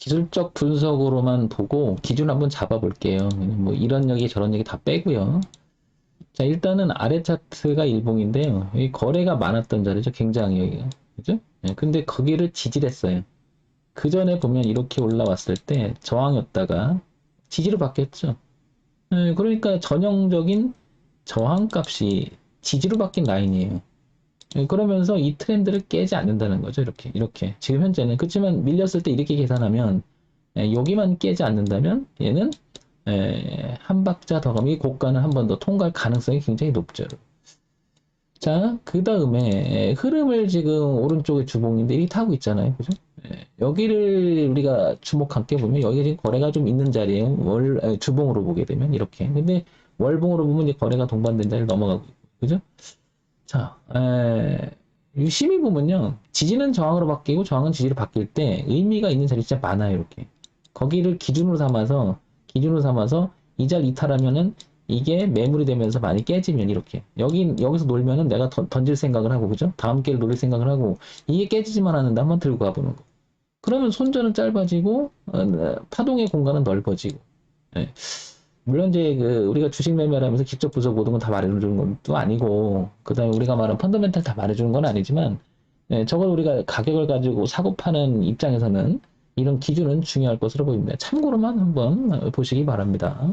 기술적 분석으로만 보고 기준 한번 잡아볼게요. 뭐 이런 얘기 저런 얘기 다 빼고요. 자, 일단은 아래 차트가 일봉인데요. 이 거래가 많았던 자리죠. 굉장히 여기가. 그죠? 예, 근데 거기를 지지했어요. 그 전에 보면 이렇게 올라왔을 때 저항이었다가 지지로 바뀌었죠. 예, 그러니까 전형적인 저항값이 지지로 바뀐 라인이에요. 예, 그러면서 이 트렌드를 깨지 않는다는 거죠. 이렇게, 이렇게. 지금 현재는. 그렇지만 밀렸을 때 이렇게 계산하면, 예, 여기만 깨지 않는다면, 얘는, 예, 한 박자 더 가면 이 고가는 한 번 더 통과할 가능성이 굉장히 높죠. 자, 그 다음에, 흐름을 지금 오른쪽에 주봉인데 이 타고 있잖아요. 그죠? 예, 여기를 우리가 주목할게 보면, 여기 지금 거래가 좀 있는 자리에 월, 에, 주봉으로 보게 되면 이렇게. 근데 월봉으로 보면 이제 거래가 동반된 자리를 넘어가고 있고. 그죠? 자, 에, 유심히 보면요. 지지는 저항으로 바뀌고 저항은 지지로 바뀔 때 의미가 있는 자리 진짜 많아요, 이렇게. 거기를 기준으로 삼아서, 기준으로 삼아서 이 자리 이탈하면은 이게 매물이 되면서 많이 깨지면 이렇게. 여기, 여기서 놀면은 내가 던, 던질 생각을 하고, 그죠? 다음 기회를 노릴 생각을 하고, 이게 깨지지만 않는데 한번 들고 가보는 거. 그러면 손절은 짧아지고, 어, 파동의 공간은 넓어지고. 예. 물론 이제 그 우리가 주식 매매를 하면서 직접 분석 모든 건 다 말해주는 것도 아니고 그다음에 우리가 말하는 펀더멘탈 다 말해주는 건 아니지만 예, 저걸 우리가 가격을 가지고 사고 파는 입장에서는 이런 기준은 중요할 것으로 보입니다. 참고로만 한번 보시기 바랍니다.